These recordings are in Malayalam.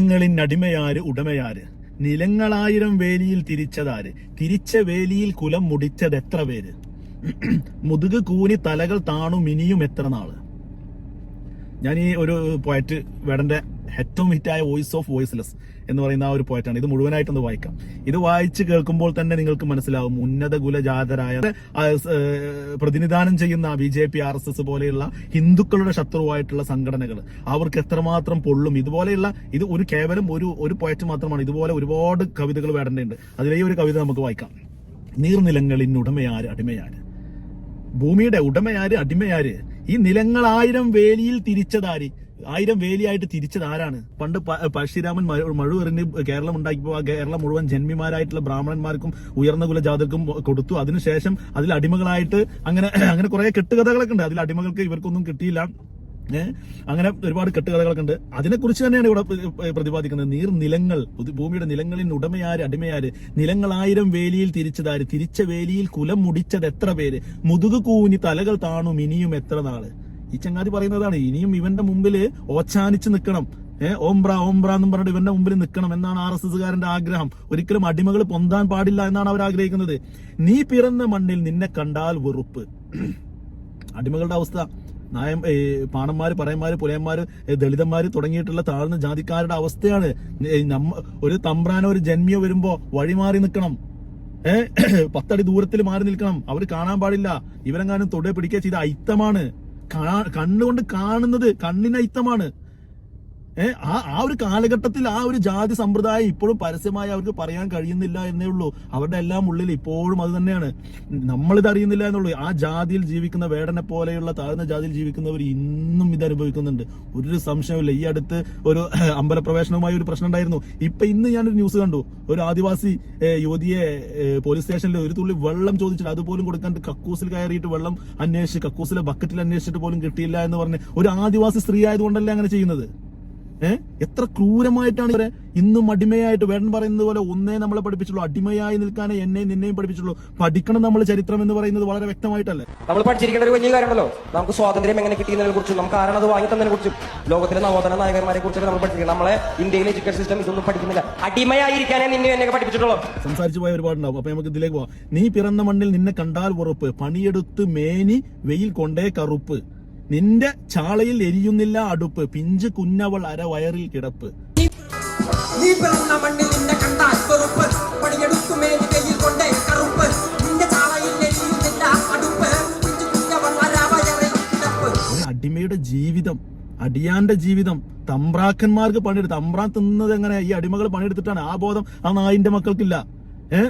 നീർനിലങ്ങളിൻ അടിമയാര് ഉടമയാര്? നിലങ്ങളായിരം വേലിയിൽ തിരിച്ചതാര്? തിരിച്ച വേലിയിൽ കുലം മുടിച്ചത് എത്ര പേര്? മുതുക് കൂനി തലകൾ താണും ഇനിയും എത്ര നാൾ? ഞാൻ ഈ ഒരു പോയറ്റ് വേടന്റെ ഏറ്റവും ഹിറ്റായ വോയിസ് ഓഫ് വോയിസ്ലെസ് എന്ന് പറയുന്ന ആ ഒരു പോയറ്റാണ് ഇത് മുഴുവനായിട്ടൊന്ന് വായിക്കാം. ഇത് വായിച്ച് കേൾക്കുമ്പോൾ തന്നെ നിങ്ങൾക്ക് മനസ്സിലാവും ഉന്നത കുലജാതരായ പ്രതിനിധാനം ചെയ്യുന്ന B J P R S S പോലെയുള്ള ഹിന്ദുക്കളുടെ ശത്രുവായിട്ടുള്ള സംഘടനകൾ. അവർക്ക് എത്രമാത്രം പൊള്ളും. ഇതുപോലെയുള്ള ഇത് ഒരു കേവലം ഒരു ഒരു പോയറ്റ് മാത്രമാണ്. ഇതുപോലെ ഒരുപാട് കവിതകൾ വേടന്റെ അതിലേ ഒരു കവിത നമുക്ക് വായിക്കാം. നീർനിലങ്ങളിൽ ഉടമയാര് അടിമയാര്? ഭൂമിയുടെ ഉടമയാര് അടിമയാര്? ഈ നിലങ്ങൾ ആയിരം വേലിയിൽ തിരിച്ചതാര്? ആയിരം വേലിയായിട്ട് തിരിച്ചത് ആരാണ്? പണ്ട് പഴശ്ശിരാമൻ മഴ- മഴുവെറിഞ്ഞ് കേരളം ഉണ്ടാക്കിയപ്പോൾ ആ കേരളം മുഴുവൻ ജന്മിമാരായിട്ടുള്ള ബ്രാഹ്മണന്മാർക്കും ഉയർന്ന കുലജാതർക്കും കൊടുത്തു. അതിനുശേഷം അതിൽ അടിമകളായിട്ട് അങ്ങനെ അങ്ങനെ കുറെ കെട്ടുകഥകളൊക്കെ ഉണ്ട്. അതിൽ അടിമകൾക്ക് ഇവർക്കൊന്നും കിട്ടിയില്ല. അങ്ങനെ ഒരുപാട് കെട്ടുകഥകളൊക്കെ ഉണ്ട്. അതിനെക്കുറിച്ച് തന്നെയാണ് ഇവിടെ പ്ര- പ്രതിപാദിക്കുന്നത്. നീർ നിലങ്ങൾ ഭൂമിയുടെ നിലങ്ങളിൽ ഉടമയാര് അടിമയാര് നിലങ്ങളായിരം വേലിയിൽ തിരിച്ചതാര് തിരിച്ച വേലിയിൽ കുലം മുടിച്ചത് എത്ര പേര്? മുതുകു കൂനി തലകൾ താണു ഇനിയും എത്ര നാൾ? ഈ ചങ്ങാതി പറയുന്നതാണ് ഇനിയും ഇവന്റെ മുമ്പിൽ ഓച്ചാനിച്ച് നിൽക്കണം. ഏഹ് ഓംബ്ര ഓംബ്ര എന്നും പറഞ്ഞിട്ട് ഇവന്റെ മുമ്പിൽ നിൽക്കണം എന്നാണ് ആർ എസ് എസ്സുകാരന്റെ ആഗ്രഹം. ഒരിക്കലും അടിമകൾ പൊന്താൻ പാടില്ല എന്നാണ് അവർ ആഗ്രഹിക്കുന്നത്. നീ പിറന്ന മണ്ണിൽ നിന്നെ കണ്ടാൽ വെറുപ്പ്. അടിമകളുടെ അവസ്ഥ. നായം പാണന്മാര് പറയന്മാര് പുലയന്മാര് ദളിതന്മാര് തുടങ്ങിയിട്ടുള്ള താഴ്ന്ന ജാതിക്കാരുടെ അവസ്ഥയാണ്. ഒരു തമ്പ്രാനോ ഒരു ജന്മിയോ വരുമ്പോ വഴിമാറി നിൽക്കണം. ഏഹ് പത്തടി ദൂരത്തിൽ മാറി നിൽക്കണം. അവർ കാണാൻ പാടില്ല. ഇവരെങ്ങാനും തൊടെ പിടിക്കുക ചെയ്ത അയിത്തമാണ്. കണ്ണുകൊണ്ട് കാണുന്നത് കണ്ണിന് അയിത്തമാണ് ഏഹ് ആ ആ ഒരു കാലഘട്ടത്തിൽ ആ ഒരു ജാതി സമ്പ്രദായം ഇപ്പോഴും പരസ്യമായി അവർക്ക് പറയാൻ കഴിയുന്നില്ല എന്നേ ഉള്ളൂ. അവരുടെ എല്ലാം ഉള്ളിൽ ഇപ്പോഴും അത് തന്നെയാണ്. നമ്മളിത് അറിയുന്നില്ല എന്നുള്ളൂ. ആ ജാതിയിൽ ജീവിക്കുന്ന വേടനെ പോലെയുള്ള താഴ്ന്ന ജാതിയിൽ ജീവിക്കുന്നവർ ഇന്നും ഇത് അനുഭവിക്കുന്നുണ്ട്. ഒരു സംശയമില്ല ഈ അടുത്ത് ഒരു അമ്പലപ്രവേശനവുമായി ഒരു പ്രശ്നം ഉണ്ടായിരുന്നു. ഇപ്പൊ ഇന്ന് ഞാനൊരു ന്യൂസ് കണ്ടു. ഒരു ആദിവാസി യുവതിയെ പോലീസ് സ്റ്റേഷനിൽ ഒരു തുള്ളി വെള്ളം ചോദിച്ചിട്ട് അതുപോലും കൊടുക്കാൻ കക്കൂസിൽ കയറിയിട്ട് വെള്ളം അന്വേഷിച്ച് കക്കൂസിലെ ബക്കറ്റിൽ അന്വേഷിച്ചിട്ട് പോലും കിട്ടിയില്ല എന്ന് പറഞ്ഞ് ഒരു ആദിവാസി സ്ത്രീ ആയതുകൊണ്ടല്ലേ അങ്ങനെ ചെയ്യുന്നത്? ഏഹ് എത്ര ക്രൂരമായിട്ടാണ് ഇവരെ ഇന്നും അടിമയായിട്ട് വേടൻ പറയുന്നത് പോലെ ഒന്നേ നമ്മളെ പഠിപ്പിച്ചുള്ളൂ. അടിമയായി നിൽക്കാനേ എന്നെയും നിന്നെയും പഠിപ്പിച്ചുള്ളൂ. പഠിക്കണം നമ്മൾ ചരിത്രം എന്ന് പറയുന്നത് വളരെ വ്യക്തമായിട്ടല്ലേ? നമ്മൾ പഠിച്ചിരിക്കേണ്ട ഒരു വലിയ കാര്യമല്ലോ നമുക്ക് സ്വാതന്ത്ര്യം എങ്ങനെ കിട്ടിയതിനെ കുറിച്ചും നമുക്ക് ആരാണ് അത് വാങ്ങി തന്നതിനെ കുറിച്ചും ലോകത്തിലെ നവോദന നായകന്മാരെ കുറിച്ചൊക്കെ നമ്മൾ പഠിച്ചിരിക്കണം. നമ്മളെ ഇന്ത്യയിലെ എഡ്യൂക്കേഷൻ സിസ്റ്റം ഇതൊന്നും പഠിക്കുന്നില്ല. അടിമയായിരിക്കാനേ നിന്നെ എന്നെ പഠിപ്പിച്ചിട്ടുള്ളൂ. സംസാരിച്ചു പോയ ഒരുപാടുണ്ടാവും. അപ്പൊ നമുക്ക് ഇതിലേക്ക് പോവാം. നീ പിറന്ന മണ്ണിൽ നിന്നെ കണ്ടാൽ ഉറപ്പ്. പണിയെടുത്ത് മേനി വെയിൽ കൊണ്ടേ കറുപ്പ്. നിന്റെ ചാളയിൽ എരിയുന്നില്ല അടുപ്പ്. പിഞ്ച് കുഞ്ഞവൾ അര വയറിൽ കിടപ്പ്. നീ പിറന്ന മണ്ണിൽ നിന്നെ കണ്ടാൽ വെറുപ്പ്. പണിയെടുക്കുമേ കയ്യിൽ കൊണ്ടേ കറുപ്പ്. നിന്റെ ചാളയിൽ എരിയുന്നില്ല അടുപ്പ്. പിഞ്ചു കുഞ്ഞവൾ അരാവയറിൽ കിടപ്പ്. ഒരു അടിമയുടെ ജീവിതം അടിയാന്റെ ജീവിതം. തമ്പ്രാക്കന്മാർക്ക് പണിയെടുത്ത് തമ്പ്രാൻ തിന്നത് എങ്ങനെ? ഈ അടിമകൾ പണിയെടുത്തിട്ടാണ് ആ ബോധം ആ നായിന്റെ മക്കൾക്കില്ല. ഏ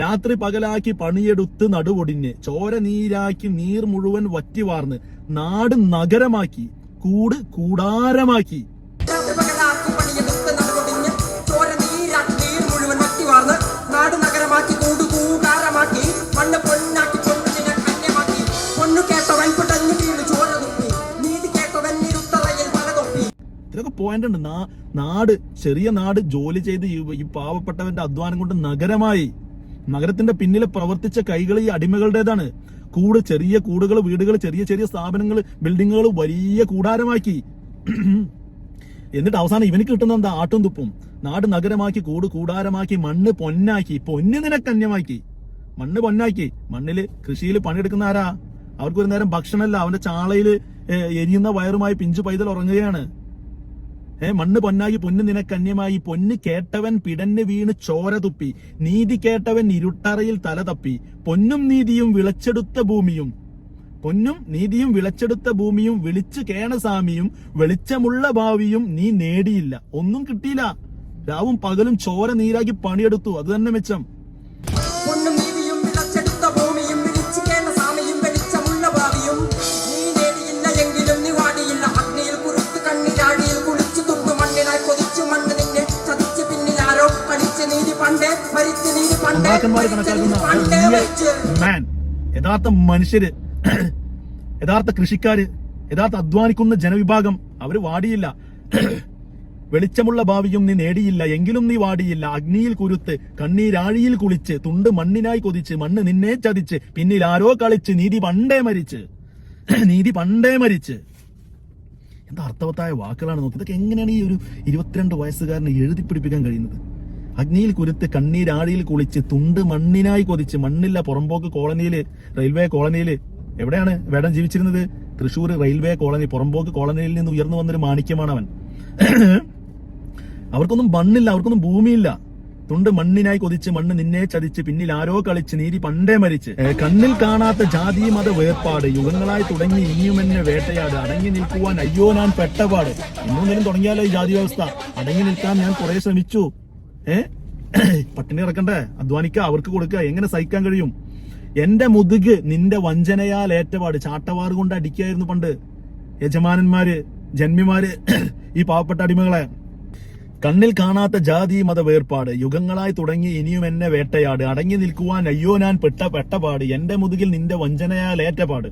രാത്രി പകലാക്കി പണിയെടുത്ത് നടുവൊടിഞ്ഞ് ചോര നീരാക്കി നീർ മുഴുവൻ വറ്റി വാർന്ന് നാട് നഗരമാക്കി കൂട് കൂടാരമാക്കി. ഇതിലൊക്കെ പോയിന്റ് ഉണ്ട്. നാട് ചെറിയ നാട് ജോലി ചെയ്ത് ഈ പാവപ്പെട്ടവന്റെ അധ്വാനം കൊണ്ട് നഗരമായി. നഗരത്തിന്റെ പിന്നിലെ പ്രവർത്തിച്ച കൈകൾ ഈ അടിമകളുടേതാണ്. കൂട് ചെറിയ കൂടുകൾ വീടുകൾ ചെറിയ ചെറിയ സ്ഥാപനങ്ങൾ ബിൽഡിങ്ങുകൾ വലിയ കൂടാരമാക്കി. എന്നിട്ട് അവസാനം ഇവന് കിട്ടുന്ന എന്താ? ആട്ടും തുപ്പും. നാട് നഗരമാക്കി കൂട് കൂടാരമാക്കി മണ്ണ് പൊന്നാക്കി. പൊന്ന് നിനക്കന്യമാക്കി മണ്ണ് പൊന്നാക്കി. മണ്ണിൽ കൃഷിയിൽ പണിയെടുക്കുന്ന ആരാ? അവർക്ക് ഒരു നേരം ഭക്ഷണമല്ല. അവന്റെ ചാളയിൽ എരിയുന്ന വയറുമായി പിഞ്ചു പൈതൽ ഉറങ്ങുകയാണ്. ഏ മണ്ണ് പൊന്നാകി പൊന്ന് നിനക്കന്യമായി പൊന്ന് കേട്ടവൻ പിടന്ന് വീണ് ചോര തുപ്പി നീതി കേട്ടവൻ ഇരുട്ടറയിൽ തല തപ്പി പൊന്നും നീതിയും വിളച്ചെടുത്ത ഭൂമിയും പൊന്നും നീതിയും വിളച്ചെടുത്ത ഭൂമിയും വിളിച്ചു കേണസാമിയും വെളിച്ചമുള്ള ഭാവിയും നീ നേടിയില്ല ഒന്നും കിട്ടിയില്ല. രാവും പകലും ചോര നീരാക്കി പണിയെടുത്തു അത് തന്നെ മെച്ചം. നീതി പണ്ടേ അമ്മാക്കന്മാർ ഭരിച്ച് നീതി കണക്കാക്കുന്ന മാൻ യഥാർത്ഥ മനുഷ്യര് യഥാർത്ഥ കൃഷിക്കാര് യഥാർത്ഥ അധ്വാനിക്കുന്ന ജനവിഭാഗം അവർ വാടിയില്ല. വെളിച്ചമുള്ള ഭാവിയും നീ നേടിയില്ല എങ്കിലും നീ വാടിയില്ല. അഗ്നിയിൽ കുരുത്ത് കണ്ണീരാഴിയിൽ കുളിച്ച് തുണ്ട് മണ്ണിനായി കൊതിച്ച് മണ്ണ് നിന്നെ ചതിച്ച് പിന്നിൽ ആരോ കളിച്ച് നീതി പണ്ടേ മരിച്ച്. നീതി പണ്ടേ മരിച്ച്. എന്താ അർത്ഥവത്തായ വാക്കുകളാണ് നോക്കി. ഇതൊക്കെ എങ്ങനെയാണ് ഈ ഒരു ഇരുപത്തിരണ്ട് വയസ്സുകാരനെ എഴുതി പിടിപ്പിക്കാൻ കഴിയുന്നത്? അഗ്നിയിൽ കുരുത്ത് കണ്ണീരാഴിയിൽ കുളിച്ച് തുണ്ട് മണ്ണിനായി കൊതിച്ച് മണ്ണില്ല പുറമ്പോക്ക് കോളനിയിൽ റെയിൽവേ കോളനിയിൽ. എവിടെയാണ് വേടം ജീവിച്ചിരുന്നത്? തൃശൂർ റെയിൽവേ കോളനി പുറമ്പോക്ക് കോളനിയിൽ നിന്ന് ഉയർന്നു വന്നൊരു മാണിക്യമാണ് അവൻ. അവർക്കൊന്നും മണ്ണില്ല അവർക്കൊന്നും ഭൂമിയില്ല. തുണ്ട് മണ്ണിനായി കൊതിച്ച് മണ്ണ് നിന്നെ ചതിച്ച് പിന്നിൽ ആരോ കളിച്ച് നീരി പണ്ടേ മരിച്ച്. കണ്ണിൽ കാണാത്ത ജാതി മത വേർപാട് യുഗങ്ങളായി തുടങ്ങി ഇനിയും എന്നെ വേട്ടയാട്. അടങ്ങി നിൽക്കുവാൻ അയ്യോ ഞാൻ പെട്ടപാട്. ഇന്നും തുടങ്ങിയാലോ ഈ ജാതി വ്യവസ്ഥ? അടങ്ങി നിൽക്കാൻ ഞാൻ കുറെ ശ്രമിച്ചു. ഏ? പട്ടിണി കിടക്കണ്ടേ? അധ്വാനിക്ക അവർക്ക് കൊടുക്കുക എങ്ങനെ സഹിക്കാൻ കഴിയും? എന്റെ മുതുക് നിന്റെ വഞ്ചനയാൽ ഏറ്റപാട്. ചാട്ടവാറ് കൊണ്ട് അടിക്കായിരുന്നു പണ്ട്. യജമാനന്മാര് ജന്മിമാര് ഈ പാവപ്പെട്ട അടിമകളെ. കണ്ണിൽ കാണാത്ത ജാതി മത വേർപാട്. യുഗങ്ങളായി തുടങ്ങി ഇനിയും എന്നെ വേട്ടയാട്. അടങ്ങി നിൽക്കുവാൻ അയ്യോ ഞാൻ പെട്ട പെട്ടപാട്. എന്റെ മുതുകിൽ നിന്റെ വഞ്ചനയാൽ ഏറ്റപാട്.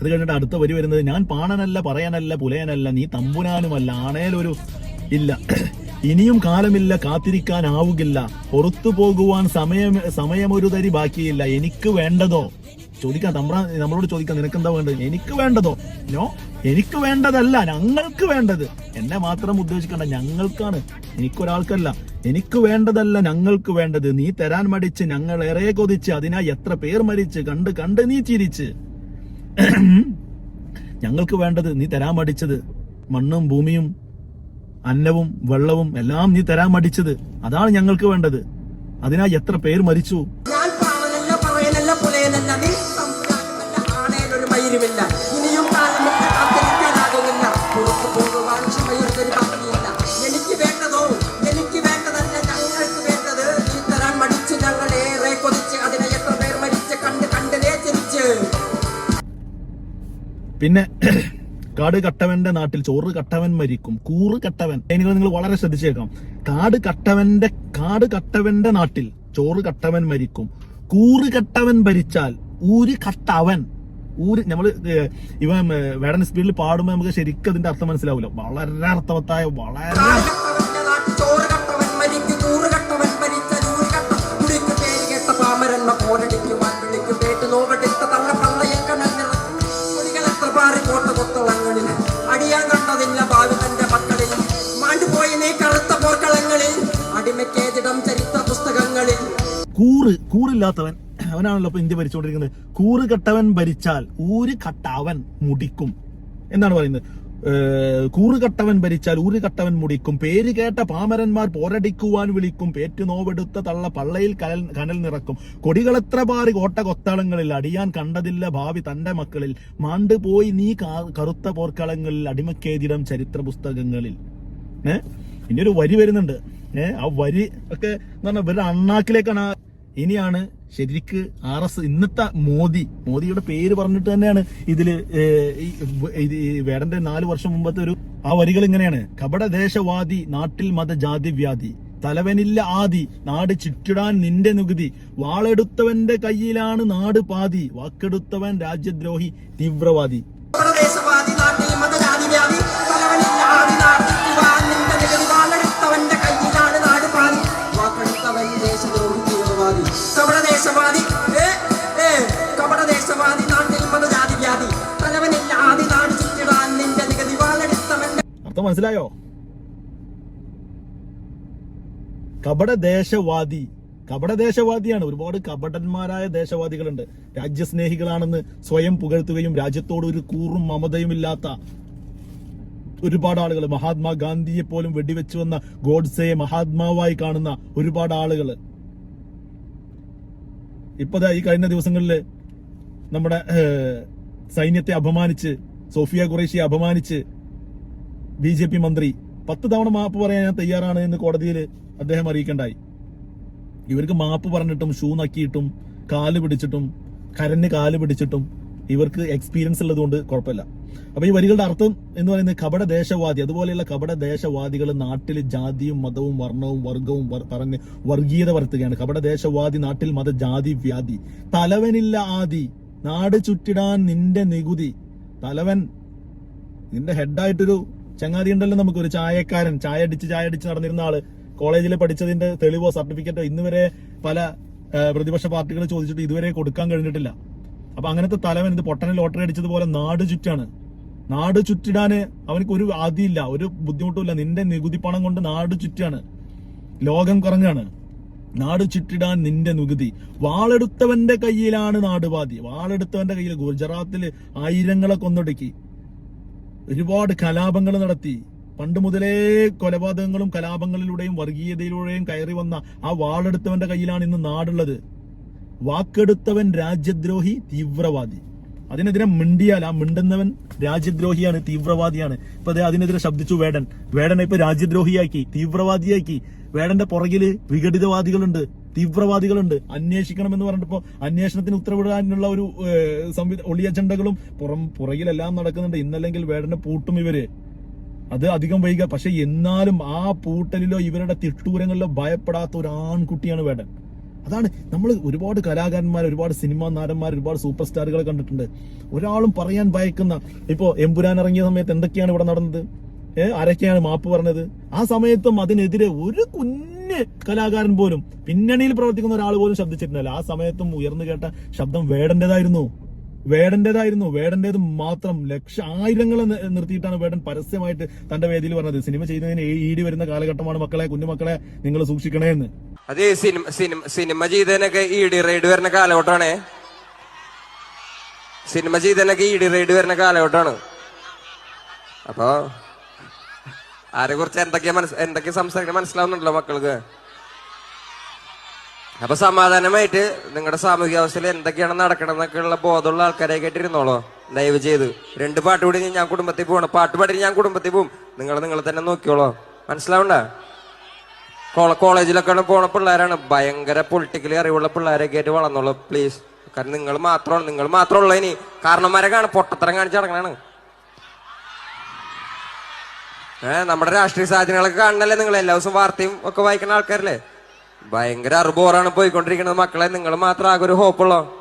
അത് കഴിഞ്ഞിട്ട് അടുത്ത വരി വരുന്നത് ഞാൻ പാണനല്ല പറയാനല്ല പുലയനല്ല നീ തമ്പുനാനുമല്ല ആണേലൊരു ഇല്ല. ഇനിയും കാലമില്ല കാത്തിരിക്കാനാവുകില്ല. പുറത്തു പോകുവാൻ സമയം സമയമൊരു തരി ബാക്കിയില്ല. എനിക്ക് വേണ്ടതോ? ചോദിക്കാം നമ്മ നമ്മളോട് ചോദിക്കാം നിനക്കെന്താ വേണ്ടത്? എനിക്ക് വേണ്ടതോ? നോ എനിക്ക് വേണ്ടതല്ല ഞങ്ങൾക്ക് വേണ്ടത്. എന്നെ മാത്രം ഉദ്ദേശിക്കണ്ട ഞങ്ങൾക്കാണ്. എനിക്കൊരാൾക്കല്ല. എനിക്ക് വേണ്ടതല്ല ഞങ്ങൾക്ക് വേണ്ടത്. നീ തരാൻ മടിച്ച് ഞങ്ങൾ ഏറെ കൊതിച്ച് അതിനായി എത്ര പേർ മരിച്ച് കണ്ട് കണ്ട് നീ ചിരിച്ച്. ഞങ്ങൾക്ക് വേണ്ടത് നീ തരാൻ മടിച്ചത് മണ്ണും ഭൂമിയും അന്നവും വെള്ളവും എല്ലാം നീ തരാൻ മടിച്ചത്. അതാണ് ഞങ്ങൾക്ക് വേണ്ടത്. അതിനാ എത്ര പേർ മരിച്ചു പിന്നെ കാട് കട്ടവന്റെ നാട്ടിൽ ചോറ് കട്ടവൻ മരിക്കും കൂറ് കട്ടവൻ. നിങ്ങൾ നിങ്ങൾ വളരെ ശ്രദ്ധിച്ചേക്കാം. കാട് കട്ടവന്റെ കാട് കട്ടവന്റെ നാട്ടിൽ ചോറ് കട്ടവൻ മരിക്കും കൂറ് കട്ടവൻ ഭരിച്ചാൽ ഊര് കട്ടവൻ. ഊര് നമ്മൾ ഇവ വേടൻ സ്പീഡിൽ പാടുമ്പോൾ നമുക്ക് ശരിക്കും അതിന്റെ അർത്ഥം മനസ്സിലാവില്ല. വളരെ അർത്ഥവത്തായ വളരെ കൂറ് കൂറില്ലാത്തവൻ അവനാണല്ലോ ഇപ്പൊ ഇന്ത്യ ഭരിച്ചുകൊണ്ടിരിക്കുന്നത്. കൂറ് കെട്ടവൻ ഭരിച്ചാൽ ഊര് കട്ടവൻ മുടിക്കും. എന്നാണ് പറയുന്നത്. കൂറുകട്ടവൻ കൂറ് കട്ടവൻ ഭരിച്ചാൽ ഊര് കട്ടവൻ മുടിക്കും. പേര് കേട്ട പാമരന്മാർ പോരടിക്കുവാൻ വിളിക്കും. പേറ്റു നോവെടുത്ത തള്ള പള്ളയിൽ കനൽ കനൽ നിറക്കും. കൊടികളെത്ര പാറി കോട്ട കൊത്തളങ്ങളിൽ അടിയാൻ കണ്ടതില്ല ഭാവി തന്റെ മക്കളിൽ. മാണ്ട് പോയി നീ കറുത്ത പോർക്കളങ്ങളിൽ അടിമക്കേതിടം ചരിത്ര പുസ്തകങ്ങളിൽ. ഏഹ് ഇനി ഒരു വരി വരുന്നുണ്ട്. ഏഹ് ആ വരി ഒക്കെ എന്ന് പറഞ്ഞാൽ ഇവരുടെ അണ്ണാക്കിലേക്കാണ് ഇനിയാണ് ശരിക്ക് ആർ എസ് ഇന്നത്തെ മോദി. മോദിയുടെ പേര് പറഞ്ഞിട്ട് തന്നെയാണ് വ- വേടന്റെ നാല് വർഷം മുമ്പത്തെ ഒരു ആ വരികൾ ഇങ്ങനെയാണ്. കപടദേശവാദി നാട്ടിൽ മത ജാതി വ്യാധി തലവനില്ല ആദി നാട് ചുറ്റിടാൻ നിന്റെ നികുതി. വാളെടുത്തവന്റെ കയ്യിലാണ് നാട് പാതി. വാക്കെടുത്തവൻ രാജ്യദ്രോഹി തീവ്രവാദി. മനസ്സിലായോ? കപടദേശവാദി. കപടദേശവാദിയാണ്. ഒരുപാട് കപടന്മാരായ ദേശവാദികളുണ്ട്. രാജ്യസ്നേഹികളാണെന്ന് സ്വയം പുകഴ്ത്തുകയും രാജ്യത്തോട് ഒരു കൂറും മമതയും ഇല്ലാത്ത ഒരുപാട് ആളുകൾ. മഹാത്മാഗാന്ധിയെ പോലും വെടിവെച്ചു വന്ന ഗോഡ്സയെ മഹാത്മാവായി കാണുന്ന ഒരുപാട് ആളുകൾ. ഇപ്പതാ ഈ കഴിഞ്ഞ ദിവസങ്ങളിൽ നമ്മുടെ സൈന്യത്തെ അപമാനിച്ച് സോഫിയ ഖുറേഷിയെ അപമാനിച്ച് ബി ജെ പി മന്ത്രി പത്ത് തവണ മാപ്പ് പറയാൻ ഞാൻ തയ്യാറാണ് എന്ന് കോടതിയിൽ അദ്ദേഹം അറിയിക്കണ്ടായി. ഇവർക്ക് മാപ്പ് പറഞ്ഞിട്ടും ഷൂ നക്കിയിട്ടും കാൽ പിടിച്ചിട്ടും കരന് കാൽ പിടിച്ചിട്ടും ഇവർക്ക് എക്സ്പീരിയൻസ് ഉള്ളതുകൊണ്ട് കുഴപ്പമില്ല. അപ്പൊ ഈ വരികളുടെ അർത്ഥം എന്ന് പറയുന്നത് കപട ദേശവാദി അതുപോലെയുള്ള കപട ദേശവാദികൾ നാട്ടിൽ ജാതിയും മതവും വർണവും വർഗവും വർ- പറഞ്ഞ് വർഗീയത വരുത്തുകയാണ്. കപട ദേശവാദി നാട്ടിൽ മത ജാതി വ്യാധി. തലവനില്ല ആദി നാട് ചുറ്റിടാൻ നിന്റെ നികുതി. തലവൻ നിന്റെ ഹെഡായിട്ടൊരു ചങ്ങാതി ഉണ്ടല്ലോ നമുക്ക് ഒരു ചായക്കാരൻ ചായ അടിച്ച് ചായ അടിച്ച് നടന്നിരുന്ന ആൾ. കോളേജിൽ പഠിച്ചതിന്റെ തെളിവോ സർട്ടിഫിക്കറ്റോ ഇന്ന് വരെ പല പ്രതിപക്ഷ പാർട്ടികൾ ചോദിച്ചിട്ട് ഇതുവരെ കൊടുക്കാൻ കഴിഞ്ഞിട്ടില്ല. അപ്പൊ അങ്ങനത്തെ തലവൻ ഇത് പൊട്ടനെ ലോട്ടറി അടിച്ചതുപോലെ നാട് ചുറ്റാണ്. നാട് ചുറ്റിടാന് അവനക്ക് ഒരു ആദിയില്ല ഒരു ബുദ്ധിമുട്ടുമില്ല. നിന്റെ നികുതി പണം കൊണ്ട് നാട് ചുറ്റാണ്. ലോകം കുറഞ്ഞാണ് നാട് ചുറ്റിടാൻ നിന്റെ നികുതി. വാളെടുത്തവന്റെ കയ്യിലാണ് നാടുപാതി വാളെടുത്തവന്റെ കയ്യിൽ ഗുജറാത്തിൽ ആയിരങ്ങളെ കൊന്നൊടുക്കി. ഒരുപാട് കലാപങ്ങൾ നടത്തി. പണ്ട് മുതലേ കൊലപാതകങ്ങളും കലാപങ്ങളിലൂടെയും വർഗീയതയിലൂടെയും കയറി വന്ന ആ വാളെടുത്തവന്റെ കയ്യിലാണ് ഇന്ന് നാടുള്ളത്. വാക്കെടുത്തവൻ രാജ്യദ്രോഹി തീവ്രവാദി. അതിനെതിരെ മിണ്ടിയാൽ ആ മിണ്ടുന്നവൻ രാജ്യദ്രോഹിയാണ് തീവ്രവാദിയാണ്. ഇപ്പൊ അതെ അതിനെതിരെ ശബ്ദിച്ചു വേടൻ. വേടനെ ഇപ്പൊ രാജ്യദ്രോഹിയാക്കി തീവ്രവാദിയാക്കി. വേടന്റെ പുറകിൽ വിഘടിതവാദികളുണ്ട്. തീവ്രവാദികളുണ്ട്. അന്വേഷിക്കണം എന്ന് പറഞ്ഞപ്പോ അന്വേഷണത്തിന് ഉത്തരവിടാനുള്ള ഒരു സംവിധ ഒളി അജണ്ടകളും പുറം പുറകിലെല്ലാം നടക്കുന്നുണ്ട്. ഇന്നല്ലെങ്കിൽ വേടനെ പൂട്ടും ഇവർ. അത് അധികം വൈകുക പക്ഷെ എന്നാലും ആ പൂട്ടലിലോ ഇവരുടെ തിട്ടൂരങ്ങളിലോ ഭയപ്പെടാത്ത ഒരു ആൺകുട്ടിയാണ് വേടൻ. അതാണ് നമ്മൾ ഒരുപാട് കലാകാരന്മാർ ഒരുപാട് സിനിമാ നടന്മാർ ഒരുപാട് സൂപ്പർ സ്റ്റാറുകളെ കണ്ടിട്ടുണ്ട്. ഒരാളും പറയാൻ ഭയക്കുന്ന ഇപ്പോ എമ്പുരാൻ ഇറങ്ങിയ സമയത്ത് എന്തൊക്കെയാണ് ഇവിടെ നടന്നത്? ഏഹ് ആരൊക്കെയാണ് മാപ്പ് പറഞ്ഞത്? ആ സമയത്തും അതിനെതിരെ ഒരു കുഞ്ഞ് കലാകാരൻ പോലും പിന്നണിയിൽ പ്രവർത്തിക്കുന്ന ഒരാൾ പോലും ശബ്ദിച്ചിരുന്നില്ല. ആ സമയത്തും ഉയർന്നു കേട്ട ശബ്ദം വേടന്റേതായിരുന്നു. വേടന്റേതായിരുന്നു. വേടന്റേത് മാത്രം ലക്ഷ ആയിരങ്ങൾ നിർത്തിയിട്ടാണ് വേടൻ പരസ്യമായിട്ട് തന്റെ വേദിയിൽ പറഞ്ഞത് സിനിമ ചെയ്യുന്നതിന് ഈടി വരുന്ന കാലഘട്ടമാണ് മക്കളെ കുഞ്ഞുമക്കളെ നിങ്ങൾ സൂക്ഷിക്കണേ എന്ന്. അതെ സിനിമ സിനിമ സിനിമ ചെയ്തതിനൊക്കെ ഈടി റൈഡ് വരുന്ന കാലഘട്ടമാണേ. സിനിമ ചെയ്തതിനൊക്കെ ഈടി റൈഡ് വരുന്ന കാലഘട്ടമാണ്. അപ്പൊ ആരെ കുറിച്ച് എന്തൊക്കെയാ മനസ് എന്തൊക്കെ സംസാരിക്കണം മനസ്സിലാവുന്നുണ്ടല്ലോ മക്കൾക്ക്. അപ്പൊ സമാധാനമായിട്ട് നിങ്ങളുടെ സാമൂഹിക അവസ്ഥയിൽ എന്തൊക്കെയാണ് നടക്കണമെന്നൊക്കെ ഉള്ള ബോധമുള്ള ആൾക്കാരെ കേട്ടിരുന്നോളോ ദയവ് ചെയ്ത്. രണ്ട് പാട്ട് കൂടി ഞാൻ കുടുംബത്തിൽ പോകണം പാട്ട് പാടി ഞാൻ കുടുംബത്തിൽ പോകും നിങ്ങൾ നിങ്ങൾ തന്നെ നോക്കിയോളോ മനസ്സിലാവണ്ട? കോളേജിലൊക്കെയാണ് കോളേജിലൊക്കെ പോണ പിള്ളേരാണ്. ഭയങ്കര പൊളിറ്റിക്കലി അറിവുള്ള പിള്ളേരൊക്കെ ആയിട്ട് വളർന്നോളൂ പ്ലീസ് കാരണം നിങ്ങൾ മാത്രമാണ് നിങ്ങൾ മാത്രമുള്ള ഇനി. കാരണന്മാരെ കാണും പൊട്ടത്തരം കാണിച്ച് നടക്കണാണ് ഏഹ് നമ്മുടെ രാഷ്ട്രീയ സാധനങ്ങളൊക്കെ കാണണല്ലേ നിങ്ങൾ? എല്ലാ ദിവസവും വാർത്തയും ഒക്കെ വായിക്കുന്ന ആൾക്കാരല്ലേ? ഭയങ്കര അറുബോറാണ് പോയിക്കൊണ്ടിരിക്കുന്നത് മക്കളെ. നിങ്ങൾ മാത്രം ആകെ ഒരു ഹോപ്പുള്ളോ